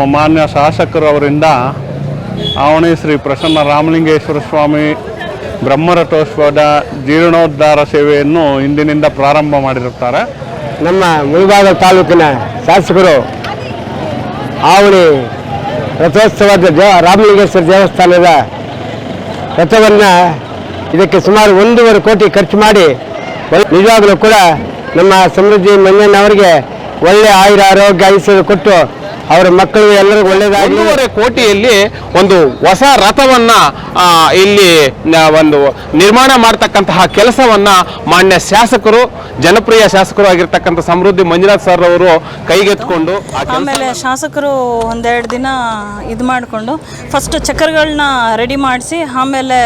ನಮ್ಮ ಮಾನ್ಯ ಶಾಸಕರು ಅವರಿಂದ ಆವಣಿ ಶ್ರೀ ಪ್ರಸನ್ನ ರಾಮಲಿಂಗೇಶ್ವರ ಸ್ವಾಮಿ ಬ್ರಹ್ಮರಥೋತ್ಸವದ ಜೀರ್ಣೋದ್ಧಾರ ಸೇವೆಯನ್ನು ಇಂದಿನಿಂದ ಪ್ರಾರಂಭ ಮಾಡಿರುತ್ತಾರೆ. ನಮ್ಮ ಮುಳಬಾಗ ತಾಲೂಕಿನ ಶಾಸಕರು ಆವಣಿ ರಥೋತ್ಸವದ ದೇವ ರಾಮಲಿಂಗೇಶ್ವರ ದೇವಸ್ಥಾನದ ರಥವನ್ನು ಇದಕ್ಕೆ ಸುಮಾರು ಒಂದೂವರೆ ಕೋಟಿ ಖರ್ಚು ಮಾಡಿ ನಿಜವಾಗಲೂ ಕೂಡ ನಮ್ಮ ಸಮೃದ್ಧಿ ಮಂಜಣ್ಣವರಿಗೆ ಒಳ್ಳೆ ಆಯುರ, ಆರೋಗ್ಯ, ಐಶ್ವರ್ಯ ಕೊಟ್ಟು ಅವರ ಮಕ್ಕಳು ಎಲ್ಲರಿಗೂ ಒಳ್ಳೆಯದಾಗಲಿ. ಒಂದೂವರೆ ಕೋಟಿಯಲ್ಲಿ ಒಂದು ಹೊಸ ರಥವನ್ನ ಇಲ್ಲಿ ಒಂದು ನಿರ್ಮಾಣ ಮಾಡ್ತಕ್ಕಂತಹ ಕೆಲಸವನ್ನ ಮಾನ್ಯ ಶಾಸಕರು ಜನಪ್ರಿಯ ಶಾಸಕರು ಆಗಿರ್ತಕ್ಕಂಥ ಸಮೃದ್ಧಿ ಮಂಜುನಾಥ್ ಸರ್ ಅವರು ಕೈಗೆತ್ಕೊಂಡು ಆಮೇಲೆ ಶಾಸಕರು ಒಂದೆರಡು ದಿನ ಇದು ಮಾಡಿಕೊಂಡು ಫಸ್ಟ್ ಚಕ್ರಗಳನ್ನ ರೆಡಿ ಮಾಡಿಸಿ ಆಮೇಲೆ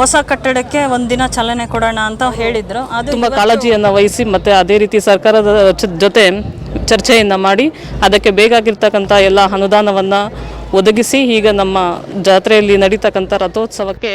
ಹೊಸ ಕಟ್ಟಡಕ್ಕೆ ಒಂದಿನ ದಿನ ಚಾಲನೆ ಕೊಡೋಣ ಅಂತ ಹೇಳಿದ್ರು. ಅದು ತುಂಬ ಕಾಳಜಿಯನ್ನು ವಹಿಸಿ ಮತ್ತು ಅದೇ ರೀತಿ ಸರ್ಕಾರದ ಜೊತೆ ಚರ್ಚೆಯನ್ನು ಮಾಡಿ ಅದಕ್ಕೆ ಬೇಕಾಗಿರ್ತಕ್ಕಂಥ ಎಲ್ಲ ಅನುದಾನವನ್ನು ಒದಗಿಸಿ ಈಗ ನಮ್ಮ ಜಾತ್ರೆಯಲ್ಲಿ ನಡೀತಕ್ಕಂಥ ರಥೋತ್ಸವಕ್ಕೆ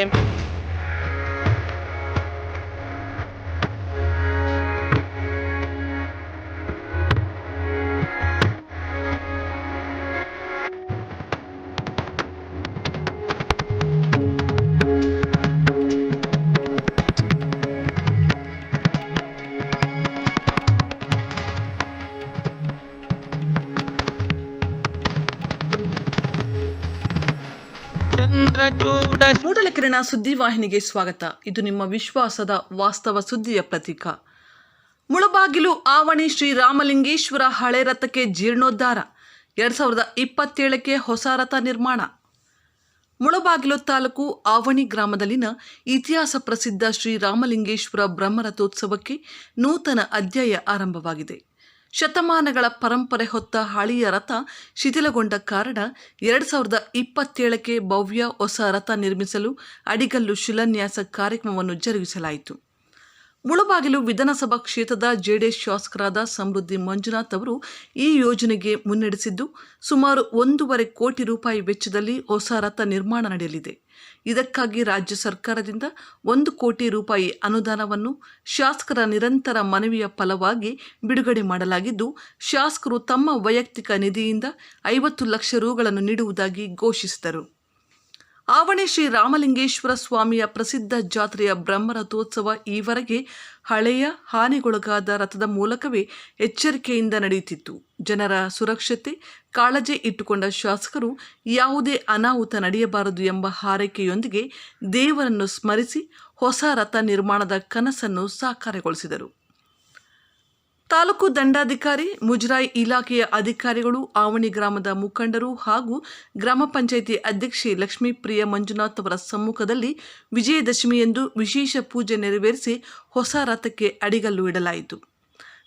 ಮೂಡಲಕಿರಣ ಸುದ್ದಿವಾಹಿನಿಗೆ ಸ್ವಾಗತ. ಇದು ನಿಮ್ಮ ವಿಶ್ವಾಸದ ವಾಸ್ತವ ಸುದ್ದಿಯ ಪ್ರತೀಕ. ಮುಳಬಾಗಿಲು ಆವಣಿ ಶ್ರೀ ರಾಮಲಿಂಗೇಶ್ವರ ಹಳೆ ರಥಕ್ಕೆ ಜೀರ್ಣೋದ್ಧಾರ. ಎರಡ್ ಸಾವಿರದ ಇಪ್ಪತ್ತೇಳಕ್ಕೆ ಹೊಸ ರಥ ನಿರ್ಮಾಣ. ಮುಳಬಾಗಿಲು ತಾಲೂಕು ಆವಣಿ ಗ್ರಾಮದಲ್ಲಿನ ಇತಿಹಾಸ ಪ್ರಸಿದ್ಧ ಶ್ರೀ ರಾಮಲಿಂಗೇಶ್ವರ ಬ್ರಹ್ಮರಥೋತ್ಸವಕ್ಕೆ ನೂತನ ಅಧ್ಯಾಯ ಆರಂಭವಾಗಿದೆ. ಶತಮಾನಗಳ ಪರಂಪರೆ ಹೊತ್ತ ಹಳೆಯ ರಥ ಶಿಥಿಲಗೊಂಡ ಕಾರಣ ಎರಡು ಸಾವಿರದ ಇಪ್ಪತ್ತೇಳಕ್ಕೆ ಭವ್ಯ ಹೊಸ ರಥ ನಿರ್ಮಿಸಲು ಅಡಿಗಲ್ಲು ಶಿಲಾನ್ಯಾಸ ಕಾರ್ಯಕ್ರಮವನ್ನು ಜರುಗಿಸಲಾಯಿತು. ಮುಳಬಾಗಿಲು ವಿಧಾನಸಭಾ ಕ್ಷೇತ್ರದ ಜೆಡಿಎಸ್ ಶಾಸಕರಾದ ಸಮೃದ್ಧಿ ಮಂಜುನಾಥ್ ಅವರು ಈ ಯೋಜನೆಗೆ ಮುನ್ನಡೆಸಿದ್ದು, ಸುಮಾರು ಒಂದೂವರೆ ಕೋಟಿ ರೂಪಾಯಿ ವೆಚ್ಚದಲ್ಲಿ ಹೊಸ ರಥ ನಿರ್ಮಾಣ ನಡೆಯಲಿದೆ. ಇದಕ್ಕಾಗಿ ರಾಜ್ಯ ಸರ್ಕಾರದಿಂದ ಒಂದು ಕೋಟಿ ರೂಪಾಯಿ ಅನುದಾನವನ್ನು ಶಾಸಕರ ನಿರಂತರ ಮನವಿಯ ಫಲವಾಗಿ ಬಿಡುಗಡೆ ಮಾಡಲಾಗಿದ್ದು, ಶಾಸಕರು ತಮ್ಮ ವೈಯಕ್ತಿಕ ನಿಧಿಯಿಂದ ಐವತ್ತು ಲಕ್ಷ ರುಗಳನ್ನು ನೀಡುವುದಾಗಿ ಘೋಷಿಸಿದರು. ಆವಣಿ ಶ್ರೀ ರಾಮಲಿಂಗೇಶ್ವರ ಸ್ವಾಮಿಯ ಪ್ರಸಿದ್ಧ ಜಾತ್ರೆಯ ಬ್ರಹ್ಮರಥೋತ್ಸವ ಈವರೆಗೆ ಹಳೆಯ ಹಾನಿಗೊಳಗಾದ ರಥದ ಮೂಲಕವೇ ಎಚ್ಚರಿಕೆಯಿಂದ ನಡೆಯುತ್ತಿತ್ತು. ಜನರ ಸುರಕ್ಷತೆ, ಕಾಳಜಿ ಇಟ್ಟುಕೊಂಡ ಶಾಸಕರು ಯಾವುದೇ ಅನಾಹುತ ನಡೆಯಬಾರದು ಎಂಬ ಹಾರೈಕೆಯೊಂದಿಗೆ ದೇವರನ್ನು ಸ್ಮರಿಸಿ ಹೊಸ ರಥ ನಿರ್ಮಾಣದ ಕನಸನ್ನು ಸಾಕಾರಗೊಳಿಸಿದರು. ತಾಲೂಕು ದಂಡಾಧಿಕಾರಿ, ಮುಜರಾಯಿ ಇಲಾಖೆಯ ಅಧಿಕಾರಿಗಳು, ಆವಣಿ ಗ್ರಾಮದ ಮುಖಂಡರು ಹಾಗೂ ಗ್ರಾಮ ಪಂಚಾಯಿತಿ ಅಧ್ಯಕ್ಷೆ ಲಕ್ಷ್ಮೀಪ್ರಿಯ ಮಂಜುನಾಥ್ ಅವರ ಸಮ್ಮುಖದಲ್ಲಿ ವಿಜಯದಶಮಿಯಂದು ವಿಶೇಷ ಪೂಜೆ ನೆರವೇರಿಸಿ ಹೊಸ ರಥಕ್ಕೆ ಅಡಿಗಲ್ಲು ಇಡಲಾಯಿತು.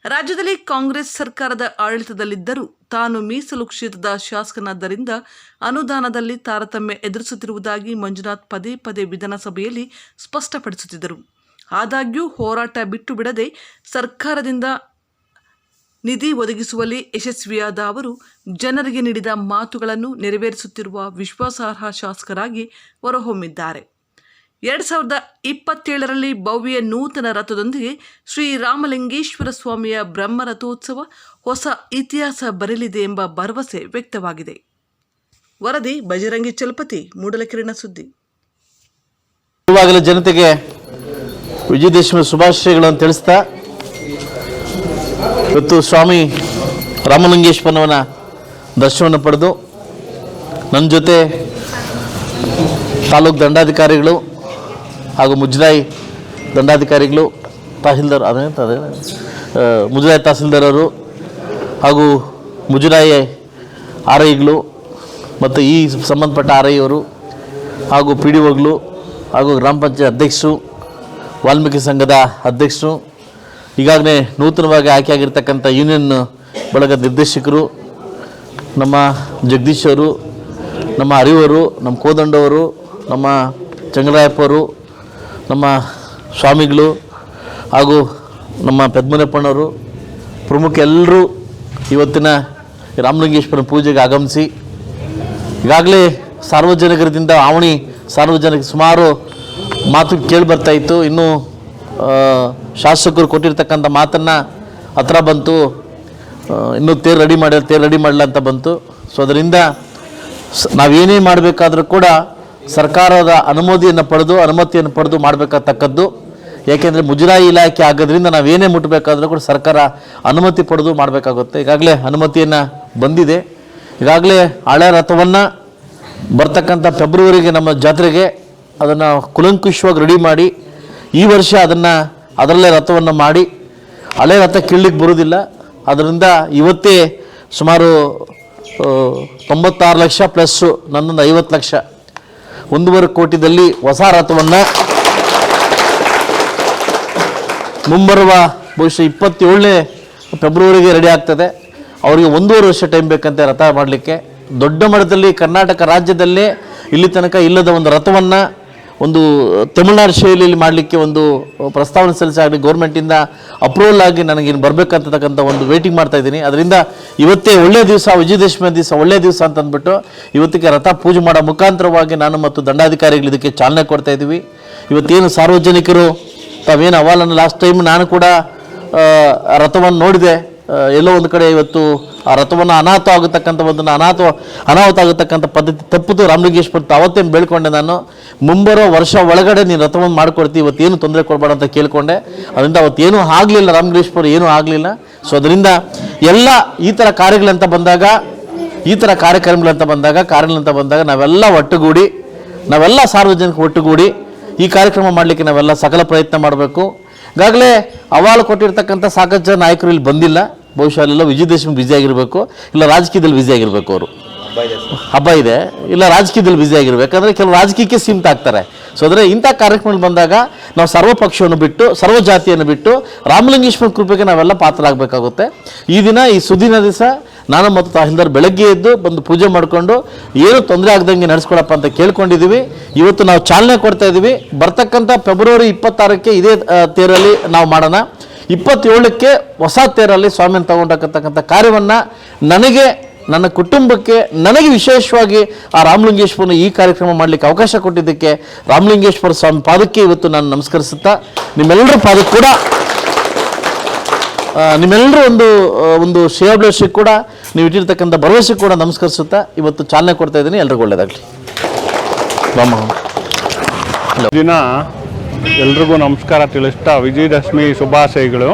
ರಾಜ್ಯದಲ್ಲಿ ಕಾಂಗ್ರೆಸ್ ಸರ್ಕಾರದ ಆಡಳಿತದಲ್ಲಿದ್ದರೂ ತಾನು ಮೀಸಲು ಕ್ಷೇತ್ರದ ಶಾಸಕನಾದ್ದರಿಂದ ಅನುದಾನದಲ್ಲಿ ತಾರತಮ್ಯ ಎದುರಿಸುತ್ತಿರುವುದಾಗಿ ಮಂಜುನಾಥ್ ಪದೇ ಪದೇ ವಿಧಾನಸಭೆಯಲ್ಲಿ ಸ್ಪಷ್ಟಪಡಿಸುತ್ತಿದ್ದರು. ಆದಾಗ್ಯೂ ಹೋರಾಟ ಬಿಟ್ಟು ಬಿಡದೆ ಸರ್ಕಾರದಿಂದ ನಿಧಿ ಒದಗಿಸುವಲ್ಲಿ ಯಶಸ್ವಿಯಾದ ಅವರು ಜನರಿಗೆ ನೀಡಿದ ಮಾತುಗಳನ್ನು ನೆರವೇರಿಸುತ್ತಿರುವ ವಿಶ್ವಾಸಾರ್ಹ ಶಾಸಕರಾಗಿ ಹೊರಹೊಮ್ಮಿದ್ದಾರೆ. ಎರಡು ಸಾವಿರದ ಇಪ್ಪತ್ತೇಳರಲ್ಲಿ ಭವ್ಯ ನೂತನ ರಥದೊಂದಿಗೆ ಶ್ರೀರಾಮಲಿಂಗೇಶ್ವರ ಸ್ವಾಮಿಯ ಬ್ರಹ್ಮರಥೋತ್ಸವ ಹೊಸ ಇತಿಹಾಸ ಬರಲಿದೆ ಎಂಬ ಭರವಸೆ ವ್ಯಕ್ತವಾಗಿದೆ. ವರದಿ ಬಜರಂಗಿ ಚಲಪತಿ, ಮೂಡಲಕಿರಣ ಸುದ್ದಿ. ಜನತೆಗೆ ವಿಜಯದಶಮಿ ಶುಭಾಶಯಗಳನ್ನು ತಿಳಿಸ್ತಾ ಇವತ್ತು ಸ್ವಾಮಿ ರಾಮಲಿಂಗೇಶ್ವರನವನ ದರ್ಶನವನ್ನು ಪಡೆದು ನನ್ನ ಜೊತೆ ತಾಲೂಕು ದಂಡಾಧಿಕಾರಿಗಳು ಹಾಗೂ ಮುಜರಾಯಿ ದಂಡಾಧಿಕಾರಿಗಳು ತಹಸೀಲ್ದಾರ್ ಅದೇ ಆ, ಮುಜರಾಯಿ ತಹಸೀಲ್ದಾರ್ ಅವರು ಹಾಗೂ ಮುಜರಾಯಿ ಆರ್ ಐಗಳು ಮತ್ತು ಈ ಸಂಬಂಧಪಟ್ಟ ಆರ್ ಐಯವರು ಹಾಗೂ ಪಿ ಡಿ ಒಗಳು ಹಾಗೂ ಗ್ರಾಮ ಪಂಚಾಯತ್ ಅಧ್ಯಕ್ಷರು ವಾಲ್ಮೀಕಿ ಸಂಘದ ಅಧ್ಯಕ್ಷರು ಈಗಾಗಲೇ ನೂತನವಾಗಿ ಆಯ್ಕೆಯಾಗಿರ್ತಕ್ಕಂಥ ಯೂನಿಯನ್ ಬಳಗದ ನಿರ್ದೇಶಕರು, ನಮ್ಮ ಜಗದೀಶ್ ಅವರು, ನಮ್ಮ ಅರಿವರು ನಮ್ಮ ಕೋದಂಡವರು ನಮ್ಮ ಚಂಗರಾಯಪ್ಪವರು ನಮ್ಮ ಸ್ವಾಮಿಗಳು ಹಾಗೂ ನಮ್ಮ ಪದ್ಮನಪ್ಪನವರು ಪ್ರಮುಖ ಎಲ್ಲರೂ ಇವತ್ತಿನ ರಾಮಲಿಂಗೇಶ್ವರ ಪೂಜೆಗೆ ಆಗಮಿಸಿ, ಈಗಾಗಲೇ ಸಾರ್ವಜನಿಕರಿಂದ ಆವಣಿ ಸಾರ್ವಜನಿಕ ಸುಮಾರು ಮಾತು ಕೇಳಿ ಬರ್ತಾ ಇತ್ತು. ಇನ್ನು ಶಾಸಕರು ಕೊಟ್ಟಿರ್ತಕ್ಕಂಥ ಮಾತನ್ನು ಹತ್ರ ಬಂತು. ಇನ್ನೂ ತೇರು ರೆಡಿ ಮಾಡಿ, ತೇರು ರೆಡಿ ಮಾಡಲ ಅಂತ ಬಂತು. ಸೊ ಅದರಿಂದ ನಾವೇನೇ ಮಾಡಬೇಕಾದ್ರೂ ಕೂಡ ಸರ್ಕಾರದ ಅನುಮೋದಿಯನ್ನು ಪಡೆದು, ಅನುಮತಿಯನ್ನು ಪಡೆದು ಮಾಡಬೇಕಾಗ್ತಕ್ಕದ್ದು ಏಕೆಂದರೆ ಮುಜರಾಯಿ ಇಲಾಖೆ ಆಗೋದ್ರಿಂದ ನಾವೇನೇ ಮುಟ್ಟಬೇಕಾದ್ರೂ ಕೂಡ ಸರ್ಕಾರ ಅನುಮತಿ ಪಡೆದು ಮಾಡಬೇಕಾಗುತ್ತೆ. ಈಗಾಗಲೇ ಅನುಮತಿಯನ್ನು ಬಂದಿದೆ. ಈಗಾಗಲೇ ಹಳೆ ರಥವನ್ನು ಬರ್ತಕ್ಕಂಥ ಫೆಬ್ರವರಿಗೆ ನಮ್ಮ ಜಾತ್ರೆಗೆ ಅದನ್ನು ಕುಲಂಕುಷವಾಗಿ ರೆಡಿ ಮಾಡಿ ಈ ವರ್ಷ ಅದನ್ನು ಅದರಲ್ಲೇ ರಥವನ್ನು ಮಾಡಿ ಹಳೆ ರಥ ಕೀಳಲಿಕ್ಕೆ ಬರೋದಿಲ್ಲ. ಅದರಿಂದ ಇವತ್ತೇ ಸುಮಾರು ತೊಂಬತ್ತಾರು ಲಕ್ಷ ಪ್ಲಸ್ಸು ನನ್ನೊಂದು ಐವತ್ತು ಲಕ್ಷ. ಒಂದೂವರೆ ಕೋಟಿದಲ್ಲಿ ಹೊಸ ರಥವನ್ನು ಮುಂಬರುವ ಬಹುಶಃ ಇಪ್ಪತ್ತೇಳನೇ ಫೆಬ್ರವರಿಗೆ ರೆಡಿ ಆಗ್ತದೆ. ಅವರಿಗೆ ಒಂದೂವರೆ ವರ್ಷ ಟೈಮ್ ಬೇಕಂತೆ ರಥ ಮಾಡಲಿಕ್ಕೆ. ದೊಡ್ಡ ಮಟ್ಟದಲ್ಲಿ ಕರ್ನಾಟಕ ರಾಜ್ಯದಲ್ಲೇ ಇಲ್ಲಿ ತನಕ ಇಲ್ಲದ ಒಂದು ರಥವನ್ನು ಒಂದು ತಮಿಳುನಾಡು ಶೈಲಿಯಲ್ಲಿ ಮಾಡಲಿಕ್ಕೆ ಒಂದು ಪ್ರಸ್ತಾವನೆ ಸಲ್ಲಿಸಾಗಲಿ ಗೌರ್ಮೆಂಟಿಂದ ಅಪ್ರೂವಲ್ ಆಗಿ ನನಗೆ ಇನ್ನು ಬರಬೇಕಂತಕ್ಕಂಥ ಒಂದು ವೇಟಿಂಗ್ ಮಾಡ್ತಾ ಇದ್ದೀನಿ. ಅದರಿಂದ ಇವತ್ತೇ ಒಳ್ಳೆಯ ದಿವಸ ವಿಜಯದಶಮಿ ದಿವಸ ಒಳ್ಳೆಯ ದಿವಸ ಅಂತ ಅಂದ್ಬಿಟ್ಟು ಇವತ್ತಿಗೆ ರಥ ಪೂಜೆ ಮಾಡೋ ಮುಖಾಂತರವಾಗಿ ನಾನು ಮತ್ತು ದಂಡಾಧಿಕಾರಿಗಳು ಇದಕ್ಕೆ ಚಾಲನೆ ಕೊಡ್ತಾ ಇದ್ದೀವಿ. ಇವತ್ತೇನು ಸಾರ್ವಜನಿಕರು, ತಾವೇನು ಅವಾಲನ್ನು ಲಾಸ್ಟ್ ಟೈಮ್ ನಾನು ಕೂಡ ರಥವನ್ನು ನೋಡಿದೆ. ಎಲ್ಲೋ ಒಂದು ಕಡೆ ಇವತ್ತು ಆ ರಥವನ್ನು ಅನಾಥ ಆಗತಕ್ಕಂಥ ಒಂದು ಅನಾಥ ಅನಾಹುತ ಆಗತಕ್ಕಂಥ ಪದ್ಧತಿ ತಪ್ಪಿತು ರಾಮಲಿಂಗೇಶ್ವರ ಅವತ್ತೇನು ಬೇಳ್ಕೊಂಡೆ ನಾನು. ಮುಂಬರೋ ವರ್ಷ ಒಳಗಡೆ ನೀನು ರಥವನ್ನು ಮಾಡ್ಕೊಡ್ತೀವಿ ಇವತ್ತೇನು ತೊಂದರೆ ಕೊಡಬೇಡ ಅಂತ ಕೇಳಿಕೊಂಡೆ. ಅದರಿಂದ ಅವತ್ತೇನೂ ಆಗಲಿಲ್ಲ ರಾಮಲಿಂಗೇಶ್ವರ, ಏನೂ ಆಗಲಿಲ್ಲ. ಸೊ ಅದರಿಂದ ಎಲ್ಲ ಈ ಥರ ಕಾರ್ಯಗಳಂತ ಬಂದಾಗ, ಈ ಥರ ಕಾರ್ಯಕ್ರಮಗಳಂತ ಬಂದಾಗ, ಕಾರ್ಯಗಳಂತ ಬಂದಾಗ ನಾವೆಲ್ಲ ಒಟ್ಟುಗೂಡಿ, ನಾವೆಲ್ಲ ಸಾರ್ವಜನಿಕ ಒಟ್ಟುಗೂಡಿ ಈ ಕಾರ್ಯಕ್ರಮ ಮಾಡಲಿಕ್ಕೆ ನಾವೆಲ್ಲ ಸಕಲ ಪ್ರಯತ್ನ ಮಾಡಬೇಕು. ಈಗಾಗಲೇ ಅವಾಳು ಕೊಟ್ಟಿರ್ತಕ್ಕಂಥ ಸಾಕಷ್ಟು ಜನ ನಾಯಕರು ಇಲ್ಲಿ ಬಂದಿಲ್ಲ. ಬಹುಶಃ ಅಲ್ಲೆಲ್ಲ ವಿಜಯದಶಮಿ ಬ್ಯುಸಿ ಆಗಿರಬೇಕು ಇಲ್ಲ ರಾಜಕೀಯದಲ್ಲಿ ಬ್ಯುಸಿ ಆಗಿರಬೇಕು ಅವರು. ಹಬ್ಬ ಇದೆ ಇಲ್ಲ ರಾಜಕೀಯದಲ್ಲಿ ಬ್ಯುಸಿ ಆಗಿರಬೇಕು ಯಾಕಂದರೆ ಕೆಲವು ರಾಜಕೀಯಕ್ಕೆ ಸೀಮಿತ ಆಗ್ತಾರೆ. ಸೊ ಅಂದರೆ ಇಂಥ ಕಾರ್ಯಕ್ರಮಗಳು ಬಂದಾಗ ನಾವು ಸರ್ವ ಪಕ್ಷವನ್ನು ಬಿಟ್ಟು ಸರ್ವ ಜಾತಿಯನ್ನು ಬಿಟ್ಟು ರಾಮಲಿಂಗೇಶ್ವರ ಕೃಪೆಗೆ ನಾವೆಲ್ಲ ಪಾತ್ರರಾಗಬೇಕಾಗುತ್ತೆ. ಈ ದಿನ ಈ ಸುದಿನ ದಿವಸ ನಾನು ಮತ್ತು ತಹಸೀಲ್ದಾರ್ ಬೆಳಗ್ಗೆ ಎದ್ದು ಬಂದು ಪೂಜೆ ಮಾಡಿಕೊಂಡು ಏನು ತೊಂದರೆ ಆಗದಂಗೆ ನಡೆಸ್ಕೊಳಪ್ಪ ಅಂತ ಕೇಳ್ಕೊಂಡಿದ್ದೀವಿ ಇವತ್ತು ನಾವು ಚಾಲನೆ ಕೊಡ್ತಾ ಇದ್ದೀವಿ ಬರ್ತಕ್ಕಂಥ ಫೆಬ್ರವರಿ ಇಪ್ಪತ್ತಾರಕ್ಕೆ ಇದೇ ತೇರಲ್ಲಿ ನಾವು ಮಾಡೋಣ. ಇಪ್ಪತ್ತೇಳಕ್ಕೆ ಹೊಸ ತೇರಲ್ಲಿ ಸ್ವಾಮಿಯನ್ನು ತಗೊಂಡಕ್ಕಂತಕ್ಕಂಥ ಕಾರ್ಯವನ್ನು ನನಗೆ, ನನ್ನ ಕುಟುಂಬಕ್ಕೆ, ನನಗೆ ವಿಶೇಷವಾಗಿ ಆ ರಾಮಲಿಂಗೇಶ್ವರನ ಈ ಕಾರ್ಯಕ್ರಮ ಮಾಡಲಿಕ್ಕೆ ಅವಕಾಶ ಕೊಟ್ಟಿದ್ದಕ್ಕೆ ರಾಮಲಿಂಗೇಶ್ವರ ಸ್ವಾಮಿ ಪಾದಕ್ಕೆ ಇವತ್ತು ನಾನು ನಮಸ್ಕರಿಸುತ್ತಾ, ನಿಮ್ಮೆಲ್ಲರ ಪಾದಕ್ಕೆ ಕೂಡ ನಿಮ್ಮೆಲ್ಲರೂ ಒಂದು ಒಂದು ಶ್ರೇಯಾಭಿಲಾಷಿಗೆ ಕೂಡ, ನೀವು ಇಟ್ಟಿರ್ತಕ್ಕಂಥ ಭರವಸೆ ಕೂಡ ನಮಸ್ಕರಿಸುತ್ತಾ ಇವತ್ತು ಚಾಲನೆ ಕೊಡ್ತಾ ಇದ್ದೀನಿ. ಎಲ್ರಿಗೂ ಒಳ್ಳೇದಾಗಲಿ ರಾಮ. ದಿನ ಎಲ್ರಿಗೂ ನಮಸ್ಕಾರ. ತಿಳಿಸ್ತಾ ವಿಜಯದಶಮಿ ಶುಭಾಶಯಗಳು.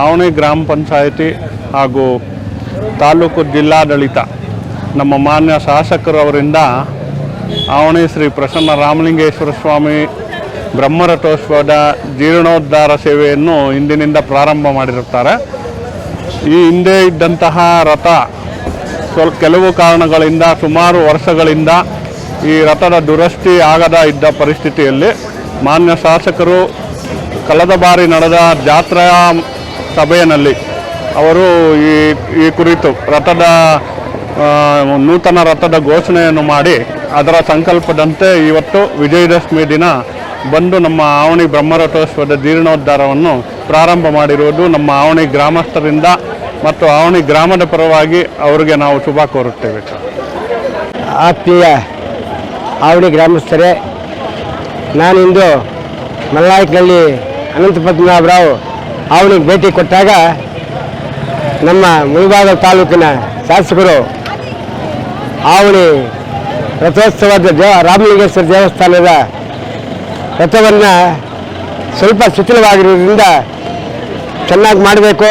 ಆವಣಿ ಗ್ರಾಮ ಪಂಚಾಯಿತಿ ಹಾಗೂ ತಾಲೂಕು ಜಿಲ್ಲಾಡಳಿತ, ನಮ್ಮ ಮಾನ್ಯ ಶಾಸಕರು ಅವರಿಂದ ಆವಣಿ ಶ್ರೀ ಪ್ರಸನ್ನ ರಾಮಲಿಂಗೇಶ್ವರ ಸ್ವಾಮಿ ಬ್ರಹ್ಮರಥೋತ್ಸವದ ಜೀರ್ಣೋದ್ಧಾರ ಸೇವೆಯನ್ನು ಇಂದಿನಿಂದ ಪ್ರಾರಂಭ ಮಾಡಿರುತ್ತಾರೆ. ಈ ಹಿಂದೆ ಇದ್ದಂತಹ ರಥ ಸ್ವಲ್ಪ ಕೆಲವು ಕಾರಣಗಳಿಂದ, ಸುಮಾರು ವರ್ಷಗಳಿಂದ ಈ ರಥದ ದುರಸ್ತಿ ಆಗದ ಇದ್ದ ಪರಿಸ್ಥಿತಿಯಲ್ಲಿ ಮಾನ್ಯ ಶಾಸಕರು, ಕಳೆದ ಬಾರಿ ನಡೆದ ಜಾತ್ರಾ ಸಭೆಯಲ್ಲಿ ಅವರು ಈ ಈ ಕುರಿತು ರಥದ ನೂತನ ರಥದ ಘೋಷಣೆಯನ್ನು ಮಾಡಿ ಅದರ ಸಂಕಲ್ಪದಂತೆ ಇವತ್ತು ವಿಜಯದಶಮಿ ದಿನ ಬಂದು ನಮ್ಮ ಆವಣಿ ಬ್ರಹ್ಮರಥೋತ್ಸವದ ಜೀರ್ಣೋದ್ಧಾರವನ್ನು ಪ್ರಾರಂಭ ಮಾಡಿರುವುದು ನಮ್ಮ ಆವಣಿ ಗ್ರಾಮಸ್ಥರಿಂದ ಮತ್ತು ಆವಣಿ ಗ್ರಾಮದ ಪರವಾಗಿ ಅವರಿಗೆ ನಾವು ಶುಭ ಕೋರುತ್ತೇವೆ. ಆತ್ಮೀಯ ಆವಣಿ ಗ್ರಾಮಸ್ಥರೇ ನಾನಿಂದು ಮಲ್ಲಾಯಕ್ನಲ್ಲಿ ಅನಂತ ಪದ್ಮನಾಭರಾವ್ ಅವನಿಗೆ ಭೇಟಿ ಕೊಟ್ಟಾಗ ನಮ್ಮ ಮುಳಬಾಗ ತಾಲೂಕಿನ ಶಾಸಕರು ಆವಣಿ ರಥೋತ್ಸವದ ದೇವ ರಾಮಲಿಂಗೇಶ್ವರ ದೇವಸ್ಥಾನದ ರಥವನ್ನು ಸ್ವಲ್ಪ ಶಿಥಿಲವಾಗಿರೋದ್ರಿಂದ ಚೆನ್ನಾಗಿ ಮಾಡಬೇಕು,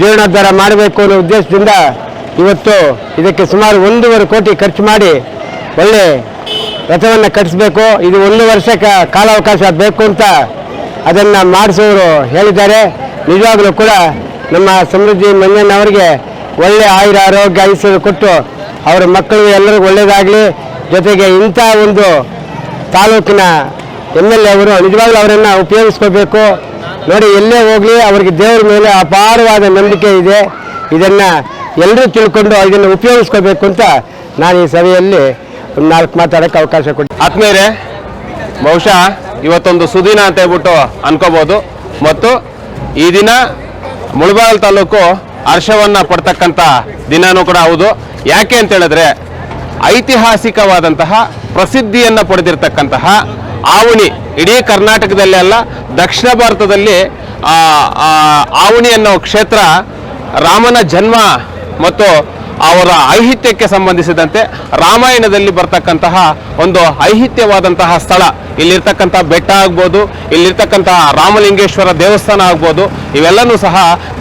ಜೀರ್ಣೋದ್ಧಾರ ಮಾಡಬೇಕು ಅನ್ನೋ ಉದ್ದೇಶದಿಂದ ಇವತ್ತು ಇದಕ್ಕೆ ಸುಮಾರು ಒಂದೂವರೆ ಕೋಟಿ ಖರ್ಚು ಮಾಡಿ ಒಳ್ಳೆ ರಥವನ್ನು ಕಟ್ಟಿಸ್ಬೇಕು ಇದು ಒಂದು ವರ್ಷಕ್ಕೆ ಕಾಲಾವಕಾಶ ಬೇಕು ಅಂತ ಅದನ್ನು ಮಾಡಿಸೋರು ಹೇಳಿದ್ದಾರೆ. ನಿಜವಾಗಲೂ ಕೂಡ ನಮ್ಮ ಸಮೃದ್ಧಿ ಮಂಜಣ್ಣವರಿಗೆ ಒಳ್ಳೆ ಆಯುರ, ಆರೋಗ್ಯ, ಐಶ್ವರ್ಯ ಕೊಟ್ಟು ಅವರ ಮಕ್ಕಳು ಎಲ್ಲರಿಗೂ ಒಳ್ಳೆಯದಾಗಲಿ ಜೊತೆಗೆ ಇಂಥ ಒಂದು ತಾಲೂಕಿನ ಎಂ ಎಲ್ ಎ ಅವರು ನಿಜವಾಗ್ಲೂ ಅವರನ್ನು ಉಪಯೋಗಿಸ್ಕೋಬೇಕು. ನೋಡಿ, ಎಲ್ಲೇ ಹೋಗಲಿ, ಅವರಿಗೆ ದೇವರ ಮೇಲೆ ಅಪಾರವಾದ ನಂಬಿಕೆ ಇದೆ. ಇದನ್ನು ಎಲ್ಲರೂ ತಿಳ್ಕೊಂಡು ಇದನ್ನು ಉಪಯೋಗಿಸ್ಕೋಬೇಕು ಅಂತ ನಾನು ಈ ಸಭೆಯಲ್ಲಿ ನಾಲ್ಕು ಮಾತಾಡೋಕ್ಕೆ ಅವಕಾಶ ಕೊಡಿ. ಆತ್ಮೀಯರೇ ಬಹುಶಃ ಇವತ್ತೊಂದು ಸುದಿನ ಅಂತ ಹೇಳ್ಬಿಟ್ಟು ಅನ್ಕೋಬಹುದು ಮತ್ತು ಈ ದಿನ ಮುಳಬಾಗಲ್ ತಾಲೂಕು ಹರ್ಷವನ್ನ ಪಡ್ತಕ್ಕಂಥ ದಿನನೂ ಕೂಡ ಹೌದು. ಯಾಕೆ ಅಂತ ಹೇಳಿದ್ರೆ ಐತಿಹಾಸಿಕವಾದಂತಹ ಪ್ರಸಿದ್ಧಿಯನ್ನು ಪಡೆದಿರ್ತಕ್ಕಂತಹ ಆವಣಿ, ಇಡೀ ಕರ್ನಾಟಕದಲ್ಲಿ ಅಲ್ಲ, ದಕ್ಷಿಣ ಭಾರತದಲ್ಲಿ ಆವಣಿ ಅನ್ನೋ ಕ್ಷೇತ್ರ ರಾಮನ ಜನ್ಮ ಮತ್ತು ಅವರ ಐಹಿತ್ಯಕ್ಕೆ ಸಂಬಂಧಿಸಿದಂತೆ ರಾಮಾಯಣದಲ್ಲಿ ಬರ್ತಕ್ಕಂತಹ ಒಂದು ಐಹಿತ್ಯವಾದಂತಹ ಸ್ಥಳ. ಇಲ್ಲಿರ್ತಕ್ಕಂಥ ಬೆಟ್ಟ ಆಗ್ಬೋದು, ಇಲ್ಲಿರ್ತಕ್ಕಂತಹ ರಾಮಲಿಂಗೇಶ್ವರ ದೇವಸ್ಥಾನ ಆಗ್ಬೋದು, ಇವೆಲ್ಲನೂ ಸಹ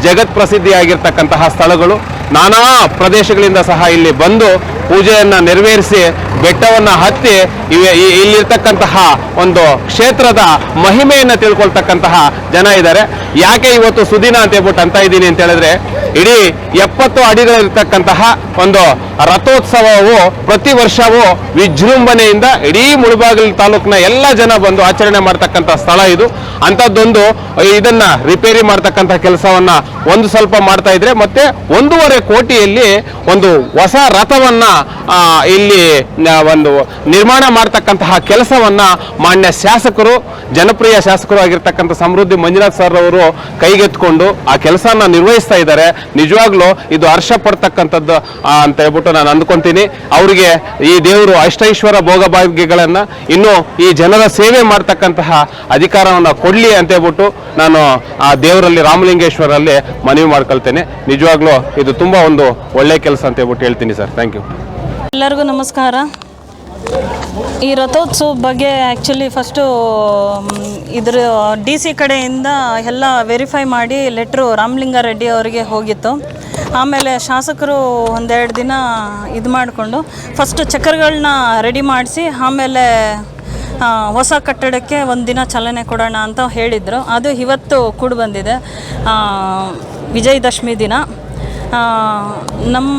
ಜಗತ್ ಪ್ರಸಿದ್ಧಿಯಾಗಿರ್ತಕ್ಕಂತಹ ಸ್ಥಳಗಳು. ನಾನಾ ಪ್ರದೇಶಗಳಿಂದ ಸಹ ಇಲ್ಲಿ ಬಂದು ಪೂಜೆಯನ್ನು ನೆರವೇರಿಸಿ, ಬೆಟ್ಟವನ್ನ ಹತ್ತಿ, ಇವೆ ಇಲ್ಲಿರ್ತಕ್ಕಂತಹ ಒಂದು ಕ್ಷೇತ್ರದ ಮಹಿಮೆಯನ್ನು ತಿಳ್ಕೊಳ್ತಕ್ಕಂತಹ ಜನ ಇದ್ದಾರೆ. ಯಾಕೆ ಇವತ್ತು ಸುದಿನ ಅಂತ ಹೇಳ್ಬಿಟ್ಟು ಅಂತ ಇದ್ದೀನಿ ಅಂತ ಹೇಳಿದ್ರೆ ಇಡೀ ಎಪ್ಪತ್ತು ಅಡಿಗಳಿರ್ತಕ್ಕಂತಹ ಒಂದು ರಥೋತ್ಸವವು ಪ್ರತಿ ವರ್ಷವೂ ವಿಜೃಂಭಣೆಯಿಂದ ಇಡೀ ಮುಳಬಾಗಿಲು ತಾಲೂಕಿನ ಎಲ್ಲ ಜನ ಬಂದು ಆಚರಣೆ ಮಾಡ್ತಕ್ಕಂಥ ಸ್ಥಳ ಇದು. ಅಂಥದ್ದೊಂದು ಇದನ್ನ ರಿಪೇರಿ ಮಾಡ್ತಕ್ಕಂಥ ಕೆಲಸವನ್ನ ಒಂದು ಸ್ವಲ್ಪ ಮಾಡ್ತಾ ಇದ್ರೆ ಮತ್ತೆ ಒಂದೂವರೆ ಕೋಟಿಯಲ್ಲಿ ಒಂದು ಹೊಸ ರಥವನ್ನ ಇಲ್ಲಿ ಒಂದು ನಿರ್ಮಾಣ ಮಾಡ್ತಕ್ಕಂತಹ ಕೆಲಸವನ್ನ ಮಾನ್ಯ ಶಾಸಕರು, ಜನಪ್ರಿಯ ಶಾಸಕರು ಆಗಿರ್ತಕ್ಕಂಥ ಸಮೃದ್ಧಿ ಮಂಜುನಾಥ್ ಸರ್ ಅವರು ಕೈಗೆತ್ಕೊಂಡು ಆ ಕೆಲಸನ ನಿರ್ವಹಿಸ್ತಾ ಇದ್ದಾರೆ. ನಿಜವಾಗ್ಲೂ ಇದು ಹರ್ಷ ಪಡ್ತಕ್ಕಂಥದ್ದು ಅಂತ ಹೇಳ್ಬಿಟ್ಟು ನಾನು ಅಂದ್ಕೊಂತೀನಿ. ಅವರಿಗೆ ಈ ದೇವರು ಅಷ್ಟೈಶ್ವರ ಭೋಗಭಾಗ್ಯಗಳನ್ನ ಇನ್ನು ಈ ಜನರ ಸೇವೆ ಮಾಡ್ತಕ್ಕಂತಹ ಅಧಿಕಾರವನ್ನು ಕೊಡ್ಲಿ ಅಂತ ಹೇಳ್ಬಿಟ್ಟು ನಾನು, ಆ, ದೇವರಲ್ಲಿ ರಾಮಲಿಂಗೇಶ್ವರಲ್ಲಿ ಮನವಿ ಮಾಡ್ಕೊಳ್ತೇನೆ. ನಿಜವಾಗ್ಲೂ ಇದು ತುಂಬಾ ಒಂದು ಒಳ್ಳೆ ಕೆಲಸ ಅಂತ ಹೇಳ್ಬಿಟ್ಟು ಹೇಳ್ತೀನಿ ಸರ್. ಥ್ಯಾಂಕ್ ಯು ಎಲ್ಲರಿಗೂ ನಮಸ್ಕಾರ. ಈ ರಥೋತ್ಸವ ಬಗ್ಗೆ ಆ್ಯಕ್ಚುಲಿ ಫಸ್ಟು ಇದ್ರ ಡಿ ಸಿ ಕಡೆಯಿಂದ ಎಲ್ಲ ವೆರಿಫೈ ಮಾಡಿ ಲೆಟ್ರು ರಾಮಲಿಂಗಾರೆಡ್ಡಿ ಅವರಿಗೆ ಹೋಗಿತ್ತು. ಆಮೇಲೆ ಶಾಸಕರು ಒಂದೆರಡು ದಿನ ಇದು ಮಾಡಿಕೊಂಡು ಫಸ್ಟು ಚಕ್ಕರ್ಗಳನ್ನ ರೆಡಿ ಮಾಡಿಸಿ, ಆಮೇಲೆ ಹೊಸ ಕಟ್ಟಡಕ್ಕೆ ಒಂದು ದಿನ ಚಾಲನೆ ಕೊಡೋಣ ಅಂತ ಹೇಳಿದರು. ಅದು ಇವತ್ತು ಕೂಡಿ ಬಂದಿದೆ. ವಿಜಯದಶಮಿ ದಿನ. ನಮ್ಮ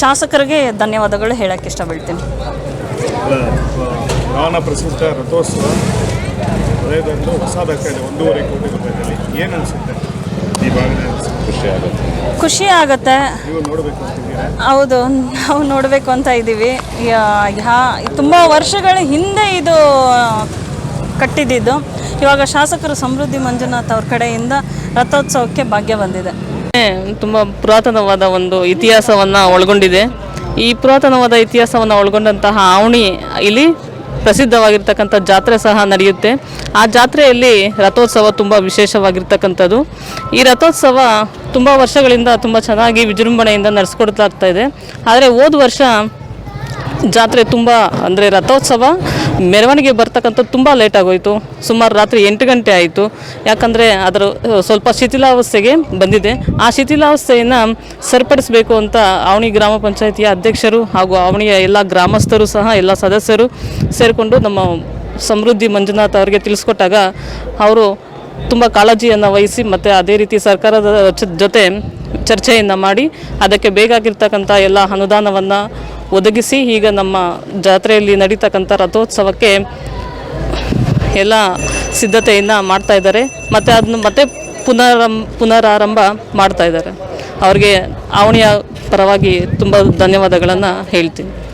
ಶಾಸಕರಿಗೆ ಧನ್ಯವಾದಗಳು ಹೇಳೋಕ್ಕೆ ಇಷ್ಟಪಡ್ತೀನಿ. ರಾವಣ ಪ್ರಸಿದ್ಧ ರಥೋತ್ಸವ ಹಳೆಯದೊಂದು ಹೊಸ ದಾಖಲೆ ಒಂದೂವರೆ ಕೋಟಿ ರೂಪಾಯಿನಲ್ಲಿ ಏನು ಅನಿಸುತ್ತೆ? ಈ ಭಾಗದ ಖುಷಿ ಆಗುತ್ತೆ. ಖುಷಿ ಆಗುತ್ತೆ. ನೀವು ನೋಡಬೇಕು ಅಂತಿದ್ದೀರಾ ಹೌದು ನಾವು ನೋಡಬೇಕು ಅಂತ ಇದ್ದೀವಿ. ಯಾ- ಯಾ- ತುಂಬ ವರ್ಷಗಳ ಹಿಂದೆ ಇದು ಕಟ್ಟಿದ್ದು ಇವಾಗ ಶಾಸಕರು ಸಮೃದ್ಧಿ ಮಂಜುನಾಥ್ ಅವ್ರ ಕಡೆಯಿಂದ ರಥೋತ್ಸವಕ್ಕೆ ಭಾಗ್ಯ ಬಂದಿದೆ. ತುಂಬ ಪುರಾತನವಾದ ಒಂದು ಇತಿಹಾಸವನ್ನು ಒಳಗೊಂಡಿದೆ. ಈ ಪುರಾತನವಾದ ಇತಿಹಾಸವನ್ನು ಒಳಗೊಂಡಂತಹ ಆವಣಿ ಇಲ್ಲಿ ಪ್ರಸಿದ್ಧವಾಗಿರ್ತಕ್ಕಂಥ ಜಾತ್ರೆ ಸಹ ನಡೆಯುತ್ತೆ. ಆ ಜಾತ್ರೆಯಲ್ಲಿ ರಥೋತ್ಸವ ತುಂಬ ವಿಶೇಷವಾಗಿರ್ತಕ್ಕಂಥದ್ದು. ಈ ರಥೋತ್ಸವ ತುಂಬ ವರ್ಷಗಳಿಂದ ತುಂಬ ಚೆನ್ನಾಗಿ ವಿಜೃಂಭಣೆಯಿಂದ ನಡೆಸ್ಕೊಡ್ತಾ ಇದೆ. ಆದರೆ ಹೋದ ವರ್ಷ ಜಾತ್ರೆ ತುಂಬ ಅಂದರೆ ರಥೋತ್ಸವ ಮೆರವಣಿಗೆ ಬರ್ತಕ್ಕಂಥದ್ದು ತುಂಬ ಲೇಟ್ ಆಗೋಯಿತು. ಸುಮಾರು ರಾತ್ರಿ ಎಂಟು ಗಂಟೆ ಆಯಿತು. ಯಾಕಂದರೆ ಅದರ ಸ್ವಲ್ಪ ಶಿಥಿಲಾವಸ್ಥೆಗೆ ಬಂದಿದೆ. ಆ ಶಿಥಿಲಾವಸ್ಥೆಯನ್ನು ಸರಿಪಡಿಸಬೇಕು ಅಂತ ಅವಣಿ ಗ್ರಾಮ ಪಂಚಾಯಿತಿಯ ಅಧ್ಯಕ್ಷರು ಹಾಗೂ ಅವಣಿಯ ಎಲ್ಲ ಗ್ರಾಮಸ್ಥರು ಸಹ, ಎಲ್ಲ ಸದಸ್ಯರು ಸೇರಿಕೊಂಡು ನಮ್ಮ ಸಮೃದ್ಧಿ ಮಂಜುನಾಥ್ ಅವರಿಗೆ ತಿಳಿಸ್ಕೊಟ್ಟಾಗ ಅವರು ತುಂಬ ಕಾಳಜಿಯನ್ನು ವಹಿಸಿ ಮತ್ತು ಅದೇ ರೀತಿ ಸರ್ಕಾರದ ಜೊತೆ ಚರ್ಚೆಯನ್ನು ಮಾಡಿ ಅದಕ್ಕೆ ಬೇಕಾಗಿರ್ತಕ್ಕಂಥ ಎಲ್ಲ ಅನುದಾನವನ್ನು ಒದಗಿಸಿ ಈಗ ನಮ್ಮ ಜಾತ್ರೆಯಲ್ಲಿ ನಡೀತಕ್ಕಂಥ ರಥೋತ್ಸವಕ್ಕೆ ಎಲ್ಲ ಸಿದ್ಧತೆಯನ್ನು ಮಾಡ್ತಾ ಇದ್ದಾರೆ. ಮತ್ತು ಅದನ್ನು ಮತ್ತೆ ಪುನರಂ ಪುನರಾರಂಭ ಮಾಡ್ತಾ ಇದ್ದಾರೆ. ಅವ್ರಿಗೆ ಅವಣಿಯ ಪರವಾಗಿ ತುಂಬ ಧನ್ಯವಾದಗಳನ್ನು ಹೇಳ್ತೀನಿ.